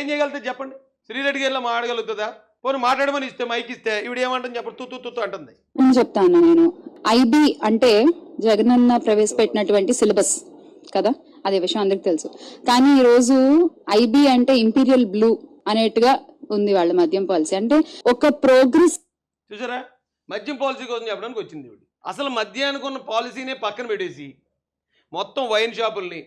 ఏం చేయగలుగుతుంది చెప్పండి? శ్రీరెడ్డి గారిలో మాట్లాడగలుగుతుందా? పోనీ మాట్లాడమని ఇస్తే మైక్ ఇస్తే ఇవిడ ఏమంటుంది చెప్పండి? తుత్తు తుత్తు అంటుంది. నేను చెప్తాను నేను. ఐబి అంటే జగనన్న ప్రవేశపెట్టినటువంటి సిలబస్ కదా? అదే విషయం అందరికి తెలుసు. కానీ ఈ రోజు ఐబి అంటే ఇంపీరియల్ బ్లూ అనేట్టుగా ఉంది వాళ్ళ మద్యం పాలసీ. అంటే ఒక ప్రోగ్రెస్ చూసారా? మద్యం పాలసీ కోసం చెప్పడానికి వచ్చింది అసలు మద్యానికి ఉన్న పాలసీనే పక్కన పెట్టేసి మొత్తం వైన్ షాపుల్ని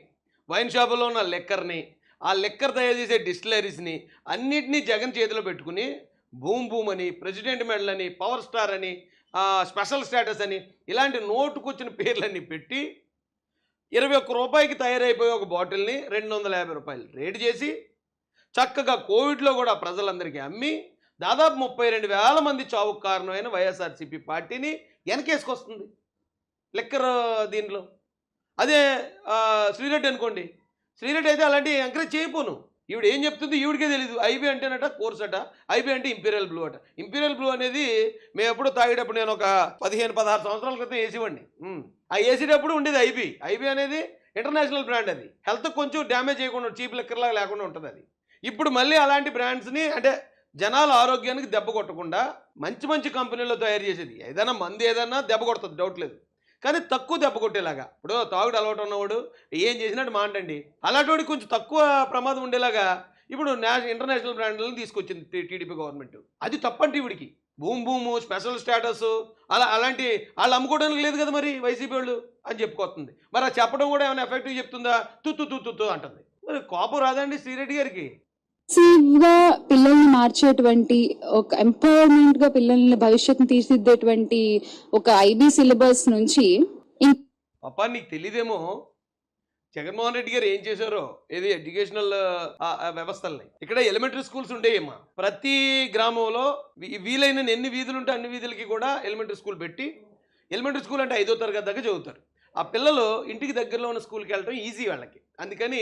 వైన్ షాపుల్లో ఉన్న లెక్కర్ని ఆ లిక్కర్ తయారు చేసే డిస్టిలరీస్ని అన్నిటినీ జగన్ చేతిలో పెట్టుకుని భూమ్ భూమ్ అని ప్రెసిడెంట్ మెడల్ అని పవర్ స్టార్ అని స్పెషల్ స్టేటస్ అని ఇలాంటి నోటుకొచ్చిన పేర్లన్నీ పెట్టి ఇరవై ఒక్క రూపాయికి తయారైపోయే ఒక బాటిల్ని రెండు వందల యాభై రూపాయలు రేటు చేసి చక్కగా కోవిడ్లో కూడా ప్రజలందరికీ అమ్మి దాదాపు ముప్పై రెండు వేల మంది చావుకు కారణమైన వైఎస్ఆర్సీపీ పార్టీని వెనకేసుకొస్తుంది లెక్కర్ దీనిలో అదే శ్రీరెడ్డి అనుకోండి శ్రీరెడ్డి అయితే అలాంటి ఎంకరేజ్ చేయపోను ఈవిడ ఏం చెప్తుంది ఈవిడికే తెలియదు ఐబీ అంటేనట కోర్స్ అట. ఐబీ అంటే ఇంపీరియల్ బ్లూ అట. ఇంపీరియల్ బ్లూ అనేది మేము ఎప్పుడు తాగేటప్పుడు నేను ఒక పదిహేను పదహారు సంవత్సరాల క్రితం వేసివ్వండి ఆ వేసేటప్పుడు ఉండేది ఐబీ. ఐబీ అనేది ఇంటర్నేషనల్ బ్రాండ్ అది. హెల్త్ కొంచెం డ్యామేజ్ చేయకుండా చీప్ లెక్కర్లాగా లేకుండా ఉంటుంది అది. ఇప్పుడు మళ్ళీ అలాంటి బ్రాండ్స్ని అంటే జనాల ఆరోగ్యానికి దెబ్బ కొట్టకుండా మంచి మంచి కంపెనీల్లో తయారు చేసేది. ఏదైనా మంది ఏదైనా దెబ్బ కొడుతుంది. డౌట్ లేదు. కానీ తక్కువ దెబ్బ కొట్టేలాగా. ఇప్పుడు తాగుడు అలవాటు ఉన్నవాడు ఏం చేసినట్టు మాంటండి అలాంటి కొంచెం తక్కువ ప్రమాదం ఉండేలాగా ఇప్పుడు నేష ఇంటర్నేషనల్ బ్రాండ్లను తీసుకొచ్చింది టీడీపీ గవర్నమెంట్. అది తప్పంటే ఇవిడికి భూమి భూము స్పెషల్ స్టేటస్ అలా అలాంటి వాళ్ళు అమ్ముకోవడానికి లేదు కదా మరి వైసీపీ వాళ్ళు అని చెప్పుకొస్తుంది. మరి అది చెప్పడం కూడా ఏమైనా ఎఫెక్టివ్ చెప్తుందా? తుత్తు తుత్తు తుత్తు అంటుంది. మరి కోపం రాదండి శ్రీరెడ్డి గారికి. గా పిల్లల్ని మార్చేటువంటి ఒక ఎంపవర్మెంట్గా పిల్లల్ని భవిష్యత్తు తీర్చిదిద్దేటువంటి ఒక ఐబీ సిలబస్ నుంచి పాపా నీకు తెలియదేమో జగన్మోహన్ రెడ్డి గారు ఏం చేశారో? ఏది ఎడ్యుకేషనల్ వ్యవస్థల్ని. ఇక్కడ ఎలిమెంటరీ స్కూల్స్ ఉండేయమ్మా. ప్రతి గ్రామంలో వీ- వీలైన ఎన్ని వీధులు ఉంటే అన్ని వీధులకి కూడా ఎలిమెంటరీ స్కూల్ పెట్టి ఎలిమెంటరీ స్కూల్ అంటే ఐదో తరగతి దాకా చదువుతారు. ఆ పిల్లలు ఇంటికి దగ్గరలో ఉన్న స్కూల్కి వెళ్ళడం ఈజీ వాళ్ళకి. అందుకని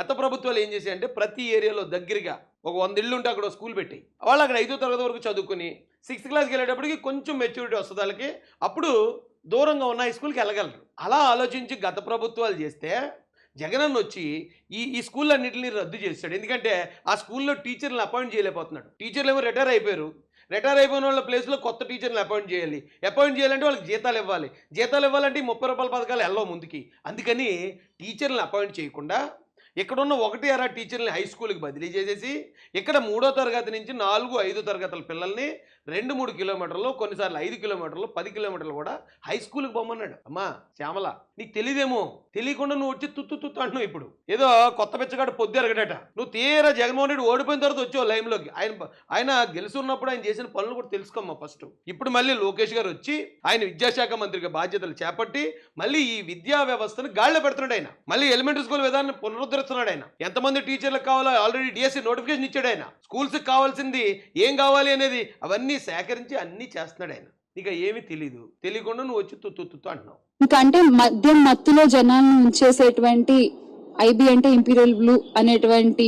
గత ప్రభుత్వాలు ఏం చేశాయంటే ప్రతి ఏరియాలో దగ్గరగా ఒక వంద ఇళ్ళు ఉంటే అక్కడ స్కూల్ పెట్టి వాళ్ళు అక్కడ ఐదో తరగతి వరకు చదువుకుని సిక్స్త్ క్లాస్కి వెళ్ళేటప్పటికి కొంచెం మెచ్యూరిటీ వస్తుంది వాళ్ళకి అప్పుడు దూరంగా ఉన్న ఈ స్కూల్కి వెళ్ళగలరు. అలా ఆలోచించి గత ప్రభుత్వాలు చేస్తే జగనన్న వచ్చి ఈ ఈ స్కూళ్ళన్నింటినీ రద్దు చేశాడు. ఎందుకంటే ఆ స్కూల్లో టీచర్లను అపాయింట్ చేయలేకపోతున్నాడు. టీచర్లు ఏమో రిటైర్ అయిపోయారు. రిటైర్ అయిపోయిన వాళ్ళ ప్లేస్లో కొత్త టీచర్ని అపాయింట్ చేయాలి. అపాయింట్ చేయాలంటే వాళ్ళకి జీతాలు ఇవ్వాలి. జీతాలు ఇవ్వాలంటే ఈ ముప్పై రూపాయల పథకాలు వెళ్ళవు ముందుకి. అందుకని టీచర్లను అపాయింట్ చేయకుండా ఇక్కడున్న ఒకటి అర టీచర్ని హై స్కూల్కి బదిలీ చేసేసి ఇక్కడ మూడో తరగతి నుంచి నాలుగు ఐదో తరగతుల పిల్లల్ని రెండు మూడు కిలోమీటర్లు కొన్నిసార్లు ఐదు కిలోమీటర్లు పది కిలోమీటర్లు కూడా హై స్కూల్కి పొమ్మన్నాడు. అమ్మా శ్యామల నీకు తెలియదేమో తెలియకుండా నువ్వు వచ్చి తుత్తు తుత్తు అంటున్నావు ఇప్పుడు. ఏదో కొత్త పిచ్చగాడు పొద్దు ఎరగడట. నువ్వు తీరా జగన్మోహన్ రెడ్డి ఓడిపోయిన తర్వాత వచ్చావు లైన్లోకి ఆయన ఆయన గెలుచున్నప్పుడు ఆయన చేసిన పనులు కూడా తెలుసుకోమ్మా ఫస్ట్ ఇప్పుడు మళ్ళీ లోకేష్ గారు వచ్చి ఆయన విద్యాశాఖ మంత్రిగా బాధ్యతలు చేపట్టి మళ్ళీ ఈ విద్యా వ్యవస్థను గాడిలో పెడుతున్నాడు ఆయన. మళ్ళీ ఎలిమెంటరీ స్కూల్ విధానాన్ని పునరుద్ధరిస్తున్నాడు ఆయన. ఎంతమంది టీచర్లకు కావాలో ఆల్రెడీ డిఎస్సి నోటిఫికేషన్ ఇచ్చాడు ఆయన. స్కూల్స్కి కావాల్సింది ఏం కావాలి అనేది అవన్నీ సేకరించి అన్నీ చేస్తున్నాడు ఆయన. నీకు ఏమీ తెలీదు. తెలియకుండా నువ్వు వచ్చి తుత్తు తుత్తు అంటున్నావు. ఇంకా అంటే మద్యం మత్తులో జనాలను ఉంచేసేటువంటి ఐబీ అంటే ఇంపీరియల్ బ్లూ అనేటువంటి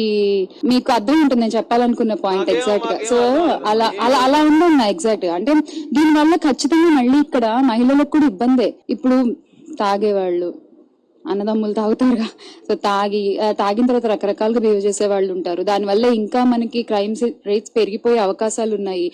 మీకు అర్థం ఉంటుంది నేను చెప్పాలనుకున్న పాయింట్ ఎగ్జాక్ట్గా. సో. అలా అలా అలా ఉందన్న ఎగ్జాక్ట్గా. అంటే దీని వల్ల ఖచ్చితంగా మళ్ళీ ఇక్కడ మహిళలకు కూడా ఇబ్బందే. ఇప్పుడు తాగేవాళ్ళు అన్నదమ్ములు తాగుతారుగా. సో తాగి తాగిన తర్వాత రకరకాలుగా బిహేవ్ చేసే వాళ్ళు ఉంటారు. దానివల్ల ఇంకా మనకి క్రైమ్స్ రేట్స్ పెరిగిపోయే అవకాశాలు ఉన్నాయి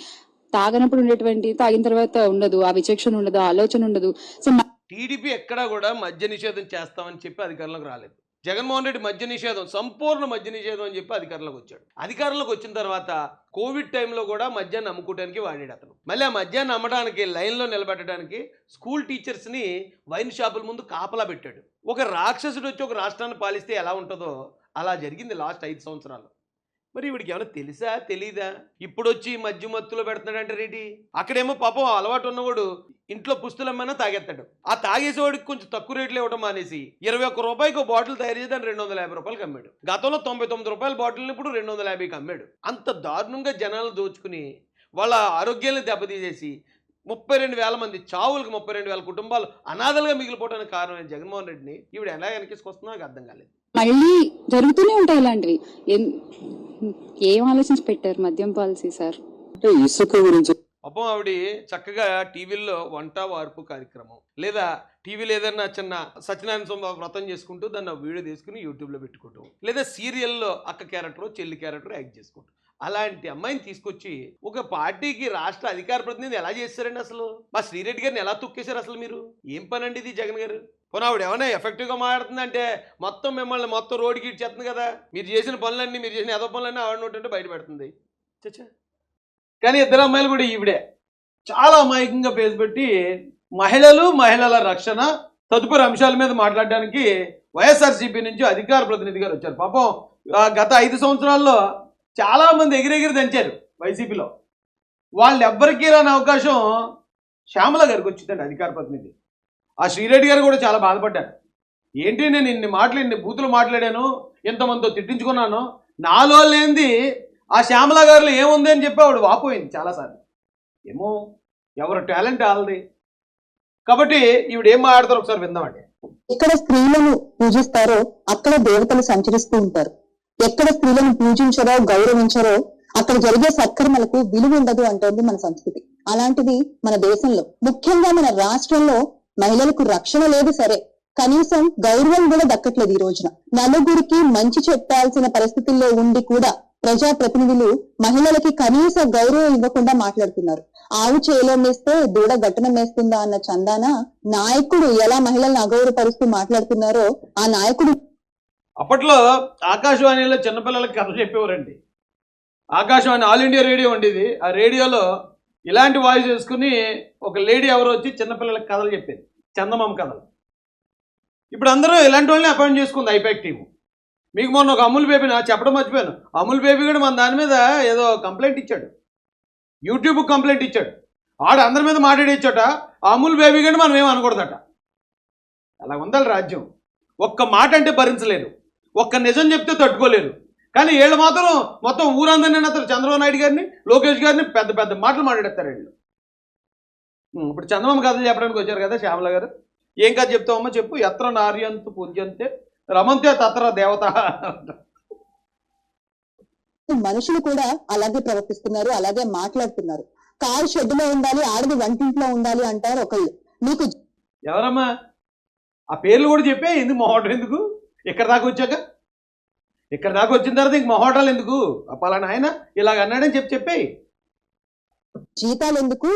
తాగనప్పుడు ఉండేటువంటి తాగిన తర్వాత ఉండదు ఆ విచక్షణ ఉండదు ఆ ఆలోచన ఉండదు. సో టీడీపీ ఎక్కడా కూడా మద్య నిషేధం చేస్తామని చెప్పి అధికారంలోకి రాలేదు. జగన్మోహన్ రెడ్డి మద్య నిషేధం సంపూర్ణ మద్య నిషేధం అని చెప్పి అధికారంలోకి వచ్చాడు. అధికారంలోకి వచ్చిన తర్వాత కోవిడ్ టైంలో కూడా మద్యాన్ని అమ్ముకోవడానికి వాడాడు అతను. మళ్ళీ ఆ మద్యాన్ని అమ్మడానికి లైన్లో నిలబెట్టడానికి స్కూల్ టీచర్స్ని వైన్ షాపుల ముందు కాపలా పెట్టాడు. ఒక రాక్షసుడు వచ్చి ఒక రాష్ట్రాన్ని పాలిస్తే ఎలా ఉంటుందో అలా జరిగింది లాస్ట్ ఐదు సంవత్సరాలు మరి వీడికి ఏమైనా తెలుసా తెలీదా? ఇప్పుడు వచ్చి మధ్య మత్తులో పెడుతున్నాడంటే రెడ్డి. అక్కడేమో పాపం అలవాటు ఉన్నవాడు ఇంట్లో పుస్తులమ్మన్నా తాగేస్తాడు. ఆ తాగేసేవాడికి కొంచెం తక్కువ రేట్లు ఇవ్వడం మానేసి ఇరవై ఒక్క రూపాయికి బాటిల్ తయారు చేసి దాన్ని రెండు వందల యాభై రూపాయలకి అమ్మాడు. గతంలో తొంభై తొమ్మిది రూపాయల బాటిల్ని ఇప్పుడు రెండు వందల యాభైకి అమ్మాడు. అంత దారుణంగా జనాలు దోచుకుని వాళ్ళ ఆరోగ్యాన్ని దెబ్బతీసేసి ముప్పై రెండు వేల మంది చావులకు ముప్పై రెండు వేల కుటుంబాలు అనాథలుగా మిగిలిపోవడానికి కారణమైన జగన్మోహన్ రెడ్డిని ఈవిడ ఎలా వెనకేసుకొస్తుందో నాకు అర్థం కాలేదు. మళ్ళీ జరుగుతూనే ఉంటాయి ఇలాంటివి ఏం ఆలోచించి పెట్టారు మద్యం పాలసీ సార్? అంటే ఇసుక గురించి పాపం ఆవిడ చక్కగా టీవీల్లో వంట వార్పు కార్యక్రమం లేదా టీవీలో ఏదైనా చిన్న సత్యనారాయణ స్వామి వ్రతం చేసుకుంటూ దాన్ని వీడియో తీసుకుని యూట్యూబ్లో పెట్టుకోవటం లేదా సీరియల్లో అక్క క్యారెక్టర్ చెల్లి క్యారెక్టర్ యాక్ట్ చేసుకుంటాం. అలాంటి అమ్మాయిని తీసుకొచ్చి ఒక పార్టీకి రాష్ట్ర అధికార ప్రతినిధి ఎలా చేస్తారండి అసలు? మా శ్రీరెడ్డి గారిని ఎలా తొక్కేశారు అసలు మీరు? ఏం పని అండి ఇది జగన్ గారు? పోనీ ఆవిడ ఏమైనా ఎఫెక్టివ్గా మాట్లాడుతుందంటే మొత్తం మిమ్మల్ని మొత్తం రోడ్డుకి ఇచ్చేస్తుంది కదా. మీరు చేసిన పనులన్నీ మీరు చేసిన ఏదో పనులన్నీ ఆవిడ నోటంటే బయట పెడుతుంది చచ్చా. కానీ ఇద్దరు అమ్మాయిలు కూడా ఈవిడే. చాలా అమాయకంగా పేరు పెట్టి మహిళలు మహిళల రక్షణ తదుపరి అంశాల మీద మాట్లాడడానికి వైఎస్ఆర్సీపీ నుంచి అధికార ప్రతినిధి గారు వచ్చారు. పాపం గత ఐదు సంవత్సరాల్లో చాలా మంది ఎగిరెగిరి దంచారు వైసీపీలో. వాళ్ళు ఎవ్వరికీ రాని అవకాశం శ్యామల గారికి వచ్చిందండి అధికార ప్రతినిధి. ఆ శ్రీరెడ్డి గారు కూడా చాలా బాధపడ్డారు. ఏంటి నేను ఇన్ని మాటలు ఇన్ని బూతులు మాట్లాడాను ఇంతమందితో తిట్టించుకున్నాను నాలో లేనిది ఆ శ్యామల గారిలో ఏముంది అని చెప్పి ఆవిడ వాపోయింది చాలాసార్లు. ఏమో ఎవరు టాలెంట్ వాళ్ళది. కాబట్టి ఈవిడ ఏం మాట్లాడతారు ఒకసారి విందామండి. ఎక్కడ స్త్రీలను పూజిస్తారో అక్కడ దేవతలు సంచరిస్తూ ఉంటారు. ఎక్కడ స్త్రీలను పూజించరో గౌరవించరో అక్కడ జరిగే సత్కర్మలకు విలువ ఉండదు అంటోంది మన సంస్కృతి. అలాంటిది మన దేశంలో. ముఖ్యంగా మన రాష్ట్రంలో మహిళలకు రక్షణ లేదు సరే. కనీసం గౌరవం కూడా దక్కట్లేదు ఈ రోజున. నలుగురికి మంచి చెప్పాల్సిన పరిస్థితుల్లో ఉండి కూడా ప్రజా ప్రతినిధులు మహిళలకి కనీస గౌరవం ఇవ్వకుండా మాట్లాడుతున్నారు. ఆవు చేలో మేస్తే దూడ గట్టన మేస్తుందా అన్న చందాన నాయకుడు ఎలా మహిళల్ని అగౌరవపరుస్తూ మాట్లాడుతున్నారో ఆ నాయకుడు అప్పట్లో ఆకాశవాణిలో చిన్నపిల్లలకి కథ చెప్పేవారండి. ఆకాశవాణి ఆల్ ఇండియా రేడియో ఉండేది. ఆ రేడియోలో ఇలాంటి వాయిస్ వేసుకుని ఒక లేడీ ఎవరో వచ్చి చిన్నపిల్లలకి కథలు చెప్పేది. చందమామ కథలు. ఇప్పుడు అందరూ ఇలాంటి వాళ్ళని అపాయింట్ చేసుకుంది ఐపాక్ టీము మీకు మొన్న ఒక అమూల్ బేబీ నా చెప్పడం మర్చిపోయాను. అమూల్ బేబీ కూడా మన దాని మీద ఏదో కంప్లైంట్ ఇచ్చాడు. యూట్యూబ్ కంప్లైంట్ ఇచ్చాడు. ఆడు అందరి మీద మాట్లాడేచ్చట ఆ అమూల్ బేబీ కూడా మనం ఏమనకూడదట అలా ఉండాలి రాజ్యం. ఒక్క మాట అంటే భరించలేదు ఒక్క నిజం చెప్తే తట్టుకోలేరు. కానీ వీళ్ళు మాత్రం మొత్తం ఊరందరినీ అతను చంద్రబాబు నాయుడు గారిని లోకేష్ గారిని పెద్ద పెద్ద మాటలు మాట్లాడతారు వీళ్ళు. ఇప్పుడు చంద్రబాబు కథలు చెప్పడానికి వచ్చారు కదా శ్యామల గారు. ఏం కథ చెప్తామమ్మా చెప్పు. ఎత్ర నార్యంతు పూజ్యంతే రమంతే తత్ర దేవత. మనుషులు కూడా అలాగే ప్రవర్తిస్తున్నారు అలాగే మాట్లాడుతున్నారు. కారు షెడ్డులో ఉండాలి ఆడది వంటింట్లో ఉండాలి అంటారు ఒకళ్ళు. మీకు ఎవరమ్మా? ఆ పేర్లు కూడా చెప్పే ఎందుకు మొహోటం ఎందుకు? ఇక్కడ దాకా వచ్చాక? ఇక్కడ దాకా వచ్చిన తర్వాత ఇంక మొహోటాలు ఎందుకు? ఆ పలానా ఆయన ఇలాగ అన్నాడని చెప్పి చెప్పేయి. జీతాలు ఎందుకు?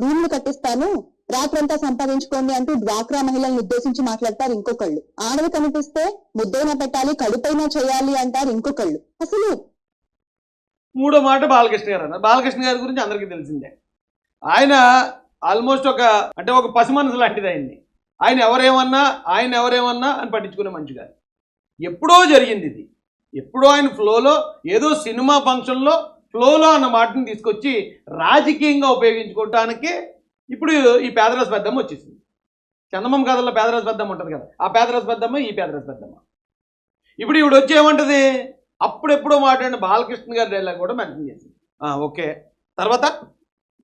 రూమ్లు కట్టిస్తాను రాత్రంతా సంపాదించుకోండి అంటూ డ్వాక్రా మహిళలను ఉద్దేశించి మాట్లాడతారు ఇంకొకళ్ళు. ఆడది కనిపిస్తే ముద్దైనా పెట్టాలి కడుపైనా చేయాలి అంటారు ఇంకొకళ్ళు. అసలు మూడో మాట బాలకృష్ణ గారు అన్నారు. బాలకృష్ణ గారి గురించి అందరికీ తెలిసిందే. ఆయన ఆల్మోస్ట్ ఒక అంటే ఒక పసి మనసు లాంటిది ఆయన్ని. ఆయన ఎవరేమన్నా ఆయన ఎవరేమన్నా అని పట్టించుకునే మంచి కాదు ఎప్పుడో జరిగింది ఇది. ఎప్పుడో ఆయన ఫ్లోలో ఏదో సినిమా ఫంక్షన్లో ఫ్లోలో అన్న మాటని తీసుకొచ్చి రాజకీయంగా ఉపయోగించుకోవటానికి ఇప్పుడు ఈ పేదరాజు పెద్దమ్మ వచ్చేసింది. చందమం కథల్లో పేదరాజు పెద్దమ్మ ఉంటుంది కదా ఆ పేదరాజు పెద్దమ్మ ఈ పేదరాజు పెద్దమ్మ. ఇప్పుడు ఈవిడ వచ్చి అప్పుడెప్పుడో మాట్లాడిన బాలకృష్ణ గారి డైలాగ్ కూడా మెన్షన్ చేసింది. ఓకే. తర్వాత?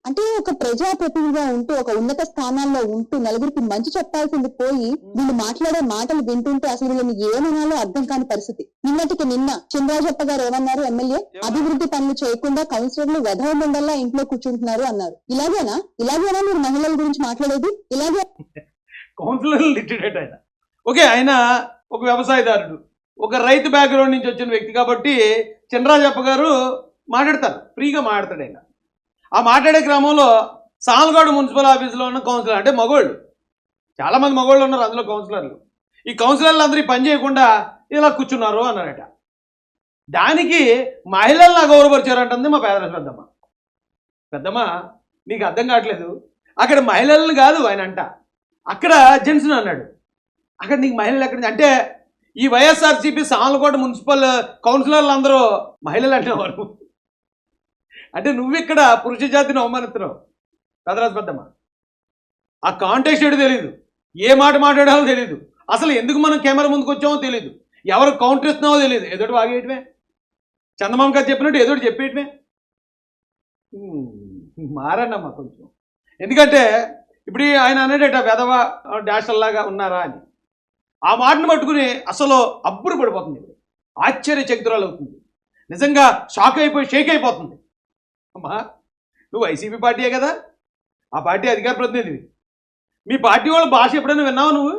అంటే ఒక ప్రజాప్రతినిధిగా ఉంటూ ఒక ఉన్నత స్థానాల్లో ఉంటూ నలుగురికి మంచి చెప్పాల్సింది పోయి వీళ్ళు మాట్లాడే మాటలు వింటుంటే అసలు వీళ్ళని ఏమనాలో అర్థం కాని పరిస్థితి. నిన్నటికి నిన్న చంద్రాజప్ప గారు ఏమన్నారు? ఎమ్మెల్యే అభివృద్ధి పనులు చేయకుండా కౌన్సిలర్లు వెధవమండల్లా ఇంట్లో కూర్చుంటున్నారు అన్నారు. ఇలాగేనా? ఇలాగేనా మీరు మహిళల గురించి మాట్లాడేది? ఇలాగే కౌన్సిలర్ ఆయన. ఓకే ఆయన ఒక వ్యవసాయదారుడు. ఒక రైతు బ్యాక్గ్రౌండ్ నుంచి వచ్చిన వ్యక్తి కాబట్టి చంద్రాజప్ప గారు మాట్లాడతారు. ఫ్రీగా మాట్లాడతాడు ఆయన. ఆ మాట్లాడే క్రమంలో సాల్గాడు మున్సిపల్ ఆఫీసులో ఉన్న కౌన్సిలర్ అంటే మగోళ్ళు. చాలామంది మగోళ్ళు ఉన్నారు అందులో కౌన్సిలర్లు. ఈ కౌన్సిలర్లు అందరూ పని చేయకుండా ఇలా కూర్చున్నారు అన్నారట. దానికి మహిళలను అగౌరవపరిచారంటుంది మా పేదరాజు పెద్దమ్మ. పెద్దమ్మ నీకు అర్థం కావట్లేదు. అక్కడ మహిళలను కాదు ఆయన అంట. అక్కడ జెంట్స్ని అన్నాడు. అక్కడ నీకు మహిళలు ఎక్కడ అంటే ఈ వైఎస్ఆర్సీపీ సామలకోట మున్సిపల్ కౌన్సిలర్లు అందరూ మహిళలు అంటున్నారు అంటే నువ్వు ఇక్కడ పురుష జాతిని అవమానిస్తున్నావు. పెదరాజు పెద్దమ్మ. ఆ కాంటెక్స్ట్ ఏడు తెలియదు ఏ మాట మాట్లాడాలో తెలియదు అసలు ఎందుకు మనం కెమెరా ముందుకు వచ్చామో తెలియదు ఎవరు కౌంటర్ ఇస్తున్నావో తెలియదు ఎదుటి వాగేయటమే. చందమామ గారు చెప్పినట్టు ఎదుటి చెప్పేయటమే. హ్మ్, మారన్నమ్మా కొంచెం. ఎందుకంటే ఇప్పుడు ఆయన అనేటట వెధవ డాషల్లాగా ఉన్నారా అని. ఆ మాటను పట్టుకుని అసలు అబ్బురు పడిపోతుంది. ఆశ్చర్య చక్రాలు అవుతుంది నిజంగా షాక్ అయిపోయి షేక్ అయిపోతుంది. అమ్మా నువ్వు వైసీపీ పార్టీయే కదా? ఆ పార్టీ అధికార ప్రతినిధి మీ పార్టీ వాళ్ళ భాష ఎప్పుడైనా విన్నావా నువ్వు?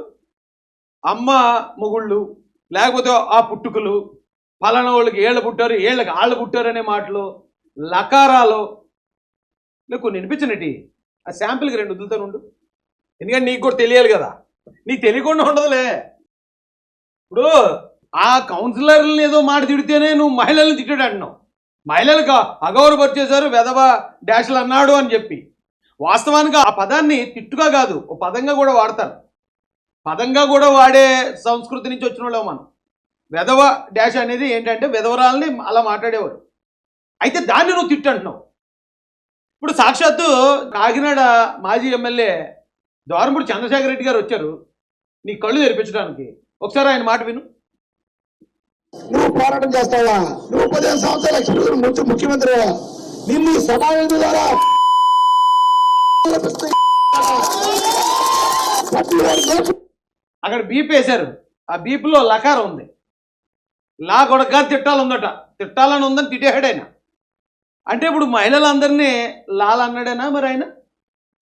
అమ్మ మొగుళ్ళు లేకపోతే ఆ పుట్టుకలు పలానా వాళ్ళకి ఏళ్ళు పుట్టారు ఏళ్ళకి ఆళ్ళు పుట్టారు అనే మాటలు లకారాలు. ఇలా కొన్ని వినిపించినట్టి ఆ శాంపిల్కి రెండు వదులుతాను ఉండు. ఎందుకంటే నీకు కూడా తెలియాలి కదా. నీకు తెలియకుండా ఉండదులే. ఇప్పుడు ఆ కౌన్సిలర్ని ఏదో మాట తిడితేనే నువ్వు మహిళల్ని తిట్టాడు అంటున్నావు మహిళలకు అగౌరవపరిచేశారు వెధవ డాష్లు అన్నాడు అని చెప్పి. వాస్తవానికి ఆ పదాన్ని తిట్టుగా కాదు ఓ పదంగా కూడా వాడతారు. పదంగా కూడా వాడే సంస్కృతి నుంచి వచ్చిన వాళ్ళం మనం. వెధవ డాష్ అనేది ఏంటంటే వెధవరాలని అలా మాట్లాడేవారు అయితే దాన్ని నువ్వు తిట్టు అంటున్నావు. ఇప్పుడు సాక్షాత్తు కాకినాడ మాజీ ఎమ్మెల్యే ద్వారంపూడి చంద్రశేఖర రెడ్డి గారు వచ్చారు. నీ కళ్ళు తెరిపించడానికి. ఒకసారి ఆయన మాట విను. నువ్వు పోరాటం చేస్తావా? నువ్వు పదిహేను సంవత్సరాలు ఎక్స్పీరియన్స్ ముఖ్య ముఖ్యమంత్రి నిన్ను ఈ సమావేశం ద్వారా అక్కడ బీప్ వేశారు. ఆ బీప్లో లకారం ఉంది. లా కొడక తిట్టాలందట తిట్టాలని ఉందని తిట్టేశాడు ఆయన. అంటే ఇప్పుడు మహిళలందరినీ లాల్ అన్నాడేనా మరి ఆయన?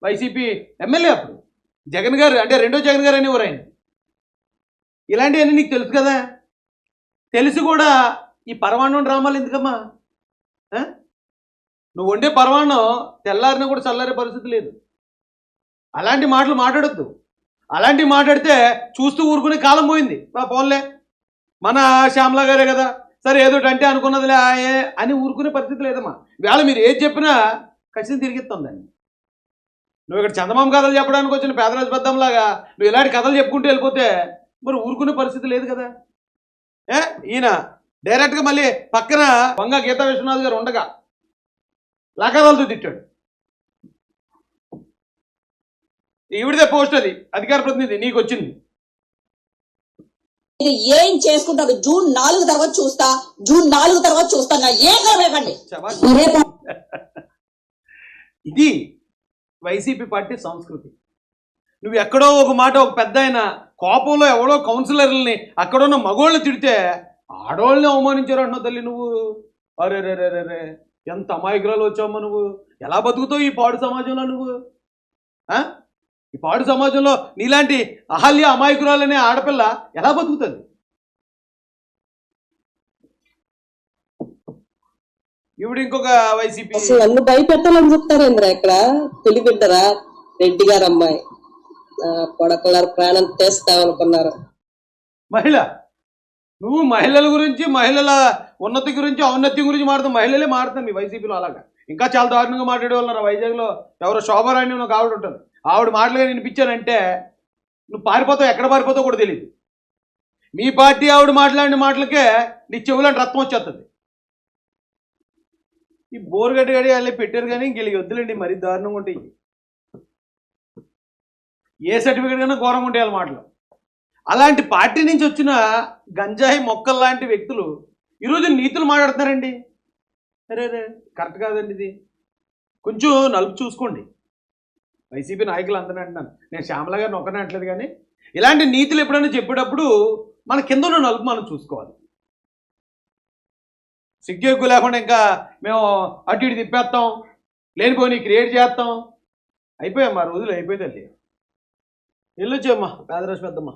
వైసీపీ ఎమ్మెల్యే అప్పుడు. జగన్ గారు అంటే రెండో జగన్ గారు అనేవారు ఆయన. ఇలాంటివన్నీ నీకు తెలుసు కదా? తెలిసి కూడా ఈ పరమాణం డ్రామాలు ఎందుకమ్మా? నువ్వు వండే పరమాణం తెల్లారిన కూడా చల్లారే పరిస్థితి లేదు. అలాంటి మాటలు మాట్లాడొద్దు. అలాంటివి మాట్లాడితే చూస్తూ ఊరుకునే కాలం పోయింది. మా పోన్లే. మన శ్యామలా గారే కదా. సరే ఏదో అంటే అనుకున్నదిలే ఆయే అని ఊరుకునే పరిస్థితి లేదమ్మా. వేళ మీరు ఏది చెప్పినా ఖచ్చితంగా తిరిగిస్తుందండి నువ్వు ఇక్కడ చందమామ కథలు చెప్పడానికి వచ్చిన పేదరాజు బద్దంలాగా నువ్వు ఇలాంటి కథలు చెప్పుకుంటూ వెళ్ళిపోతే మరి ఊరుకునే పరిస్థితి లేదు కదా. ఏ ఈయన. డైరెక్ట్గా మళ్ళీ పక్కన వంగ గీతా విశ్వనాథ్ గారు ఉండగా లకారాలతో తిట్టాడు. ఈవిడిదే పోస్ట్ అది అధికార ప్రతినిధి నీకు వచ్చింది ఏం చేసుకుంటారు? జూన్ నాలుగు తర్వాత చూస్తా జూన్ నాలుగు తర్వాత చూస్తా ఏం ఇది వైసీపీ పార్టీ సంస్కృతి. నువ్వు ఎక్కడో ఒక మాట ఒక పెద్ద ఆయన కోపంలో ఎవడో కౌన్సిలర్లని అక్కడున్న మగోళ్ళు తిడితే ఆడవాళ్ళని అవమానించారు అంటున్నావు తల్లి నువ్వు. అరే రే రే రే రే ఎంత అమాయకురాలు వచ్చావమ్మా నువ్వు. ఎలా బతుకుతావు ఈ పాడు సమాజంలో నువ్వు? ఆ? ఈ పాడు సమాజంలో నీలాంటి అహల్య అమాయకురాలనే ఆడపిల్ల ఎలా బతుకుతుంది? ఇప్పుడు ఇంకొక వైసీపీ అసలు నన్ను భయపెట్టాలని చెప్తారేంద్ర ఇక్కడ? పులి రెడ్డి గారు అమ్మాయి. కొడకలారు ప్రాణం తెస్తామనుకున్నారు మహిళ నువ్వు మహిళల గురించి మహిళల ఉన్నతి గురించి ఔన్నత్యం గురించి మాట్లాడుతావు మహిళలే మారుతాం మీ వైసీపీలో అలాగా. ఇంకా చాలా దారుణంగా మాట్లాడే వాళ్ళు వైజాగ్లో ఎవరో శోభారాణి అని ఒక ఆవిడ ఉంటుంది. ఆవిడ మాటలుగా వినిపించానంటే నువ్వు పారిపోతావు ఎక్కడ పారిపోతావు కూడా తెలియదు మీ పార్టీ ఆవిడ మాట్లాడిన మాటలకే నీ చెవులని రక్తం వచ్చేస్తుంది ఈ బోరుగడ్డ గడి అలా పెట్టారు కానీ ఇంక వద్దులండి మరీ దారుణంగా ఉంటాయి. ఏ సర్టిఫికేట్ కన్నా ఘోరంగా ఉంటాయి మాటలు. అలాంటి పార్టీ నుంచి వచ్చిన గంజాయి మొక్కలు లాంటి వ్యక్తులు ఈరోజు నీతులు మాట్లాడుతున్నారండి. అరే రే కరెక్ట్ కాదండి ఇది. కొంచెం నలుపు చూసుకోండి. వైసీపీ నాయకులు అందరూ అంటున్నాను. నేను శ్యామల గారిని ఒకనే అంటలేదు కానీ ఇలాంటి నీతులు ఎప్పుడైనా చెప్పేటప్పుడు మన కింద ఉన్న నలుపు మనం చూసుకోవాలి. సిగ్గు ఎక్కువ లేకుండా ఇంకా మేము అటు ఇటు తిప్పేస్తాం లేనిపోయి క్రియేట్ చేస్తాం. అయిపోయాం మా రోజులు అయిపోయి తల్లి వెళ్ళొచ్చామ్మా పేదరాశి పెద్దమ్మ.